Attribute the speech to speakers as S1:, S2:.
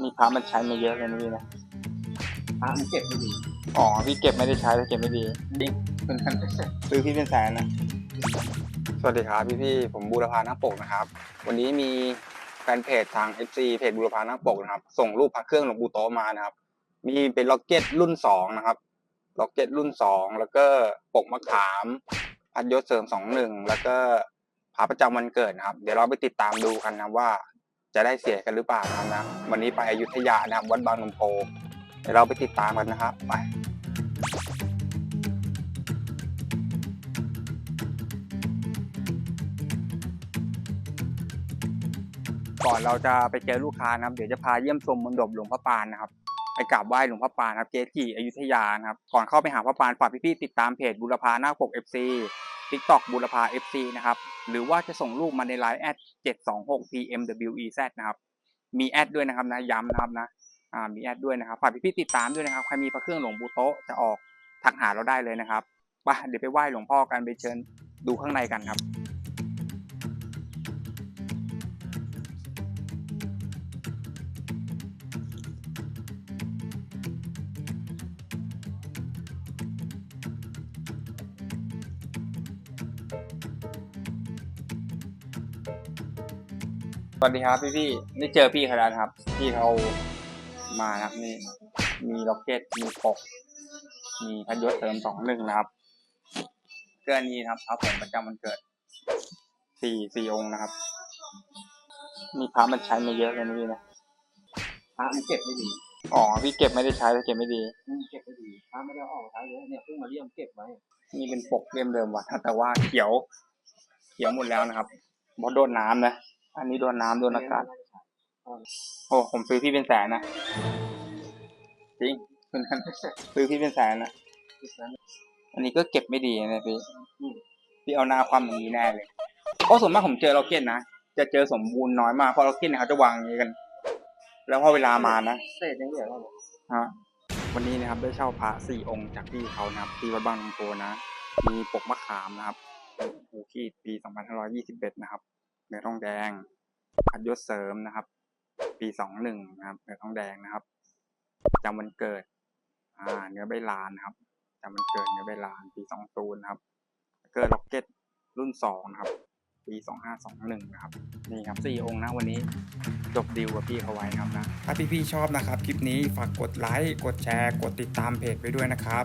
S1: มีพระมันใช้มาเยอะเลยนะพี่นะ
S2: พระมันเก็บไม่ดี
S1: อ๋อพี่เก็บไม่ได้ใช้แล้วเก็บไม่ดี
S2: จริงเป็นพันเปอร์เซ็นต์
S1: ซื้อพี่เป็นแสนนะสวัสดีครับพี่พี่ๆผมบูรพานักปกนะครับ วันนี้มีแฟนเพจทาง FC เพจบูรพานักปกนะครับ ส่งรูปพระเครื่องหลวงปู่โตะมานะครับ มีเป็นล็อกเก็ตรุ่นสองนะครับล็อกเก็ตรุ่นสองแล้วก็ปกมะขามพัดยศเสริมสองหนึ่งแล้วก็พาประจำวันเกิดนะครับ เดี๋ยวเราไปติดตามดูกันนะครับว่า จะได้เสียกันหรือเปล่านะครับนะวันนี้ไปอยุธยานะครับวัดบางนมโพเดี๋ยวเราไปติดตามกันนะครับไปก่อนเราจะไปเจอลูกค้านะครับ เดี๋ยวจะพาเยี่ยมชมมณฑปหลวงพระปานนะครับไปกราบไหว้หลวงพ่อปานครับเจทีอยุธยานะครับก่อนเข้าไปหาพระปานฝากพี่ๆติดตามเพจบุรพาหน้าปก FC TikTok บุรพา FC นะครับ หรือว่าจะส่งรูปมาในไลน์แอด726 PMWEZ นะครับ มีแอดด้วยนะครับนะ ย้ำนะครับนะ อ่า มีแอดด้วยนะครับ ฝากพี่ๆติดตามด้วยนะครับ ใครมีพระเครื่องหลวงปู่โต๊ะจะออกทักหาเราได้เลยนะครับไปเดี๋ยวไปไหว้หลวงพ่อกันไปเชิญดูข้างในกันครับ สวัสดีครับพี่พี่ๆนี่เจอพี่เขาแล้วนะครับ พี่เขามานะครับนี่มีล็อกเก็ตมีปก มีพัดยศเติมสองหนึ่งนะครับเกื้อนี้นะครับพระผงประจำวันเกิดสี่สี่องค์นะครับ มีพระมันใช้มาเยอะเลยนะพี่นะ
S2: พระมันเก็บไม่ดี
S1: อ๋อพี่เก็บไม่ได้ใช้แล้วเก็บไม่ดี
S2: อืมเก็บไม่ดีพระไม่ได้เอาออกใช้เลยเนี่ยเพิ่งมาเลี่ยมเก็บไว้
S1: นี่เป็นปกเล่มเดิมว่ะแต่ว่าเขียว เขียวหมดแล้วนะครับเพราะโดนน้ำนะ อันนี้โดนน้ำโดนอากาศโอ้ผมซื้อพี่เป็นแสนนะ จริงซื้อพี่เป็นแสนนะ อันนี้ก็เก็บไม่ดีนะพี่ พี่เอาหน้าความอย่างนี้แน่เลย เพราะส่วนมากผมเจอล็อกเก็ตนะ จะเจอสมบูรณ์น้อยมาก เพราะล็อกเก็ตเนี่ยเขาจะวางอย่างนี้กัน แล้วพอเวลามานะ
S2: เศษยังเหลือเลย
S1: ฮะ วันนี้นะครับได้เช่าพระสี่องค์จากพี่เขานะครับที่วัดบางนงโพนะ มีปกมะขามนะครับภูขีดปี2521 นะครับเนื้อทองแดงพัดยศเสริมนะครับ ปี 21 นะครับเนื้อทองแดงนะครับจำวันเกิด อ่า เนื้อใบลานนะครับจำวันเกิดเนื้อใบลานปี 20 นะครับแล้วก็ล็อกเก็ตรุ่น 2 นะครับ ปี 2521นะครับนี่ครับสี่องค์นะวันนี้จบดีลกับพี่เขาไว้นะครับนะถ้าพี่ๆชอบนะครับคลิปนี้ฝากกดไลค์กดแชร์ กดติดตามเพจไปด้วยนะครับ